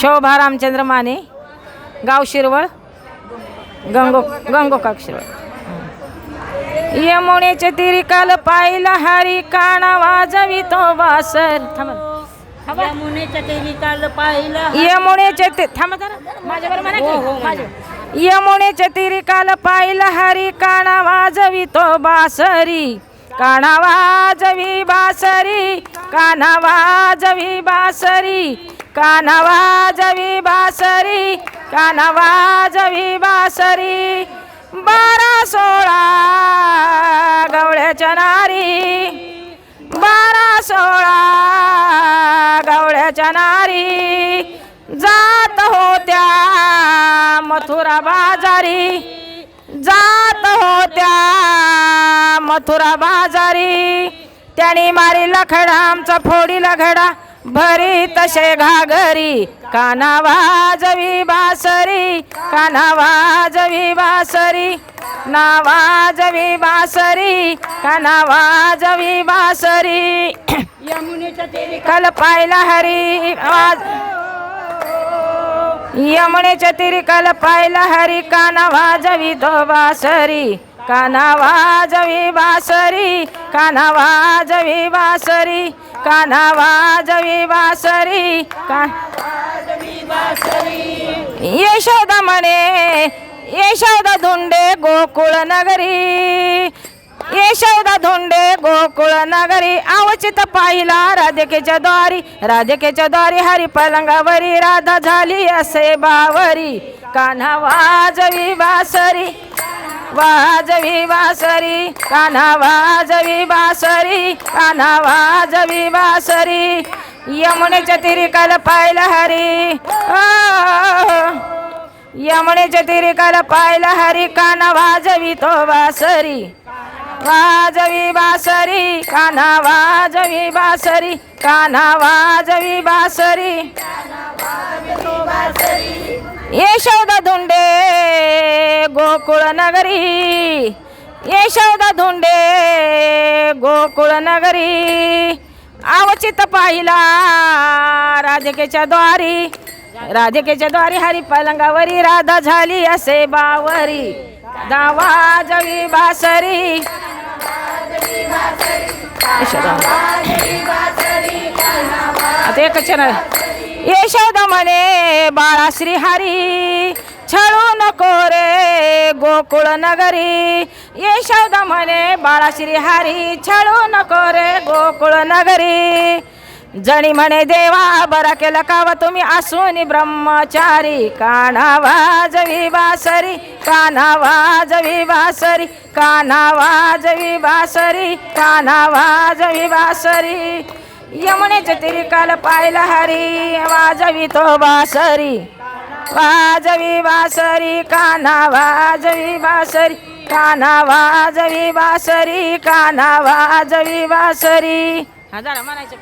शोभा रामचंद्र माने गाव शिरवळ गंगो गंगोकाक शिरवळ. यमुनेचे तिरी काल पाहिला हरी काना वाजवी तो बासर थांबा. यमुनेच्या थांबा जरा. माझ्यावर म्हणा की. माझ्या- यमुनेचे तिरी काल पाहिलं हरी काना वाजवी तो बासरी. काना वाजवी बासरी काना वाजवी बासरी. कानवाजवी बासरी कानवाजवी बासरी बारा सोळा गवळ्याच्या नारी बारा सोळा गवळ्याच्या नारी. जात होत्या मथुरा बाजारी जात होत्या मथुरा बाजारी. त्याने मारी लखडा आमचा फोडीला घडा भरी तसे घागरी काना वाजवी बासरी काना वाजवी बासरी नावाजवी बासरी काना वाजवी बासरी. कल पाहिला हरी आवाज. यमुनेच्या तिरी कल पाहिला हरी काना वाजवी तो बासरी काना वाजवी बासरी काना वाजवी बासरी. कान्हा वाजवी बासरी का यशोदा म्हणे यशोदा धुंडे गोकुळ नगरी. यशोदा धोंडे गोकुळ नगरी अवचित पाहिला राधिकेच्या द्वारी. राधिकेच्या द्वारी हरी पलंगावरी राधा झाली असे बावरी. कान्हा वाजवी बासरी वाजवी बासरी कान्हा वाजवी बासरी कान्हा वाजवी बासरी यमुनेच्या तिरी काल पाहिलं हरी यमुनेच्या तिरी काल पाहिलं हरी काना वाजवी तो बासरी वाजवी बासरी कान्हा वाजवी बासरी कान्हा वाजवी बासरी यशोदा धुंडे गोकुळ नगरी यशोदा धुंडे गोकुळ नगरी अवचित पाहिला राजकेच्या द्वारी राजकेच्या द्वारी हरी पलंगावरी राधा झाली असे बावरी दावा जवी बासरी यशोदा आता एकच यशोदा म्हणे बाळा श्री हरी छळू गोकुळ नगरी. यशोद म्हणे बाळाश्री हरी छळू नको रे गोकुळ नगरी. जणी म्हणे देवा बरा केला का तुम्ही असून ब्रह्मचारी? काना वाजवी बासरी काना वाजवी बासरी काना वाजवी बासरी काना वाजवी बासरी. यमुनेच तिरी काल पाहिला हरी वाजवी तो बासरी. वाजवी बासरी काना वाजवी बासरी काना वाजवी बासरी काना वाजवी बासरी. हा जरा म्हणायचं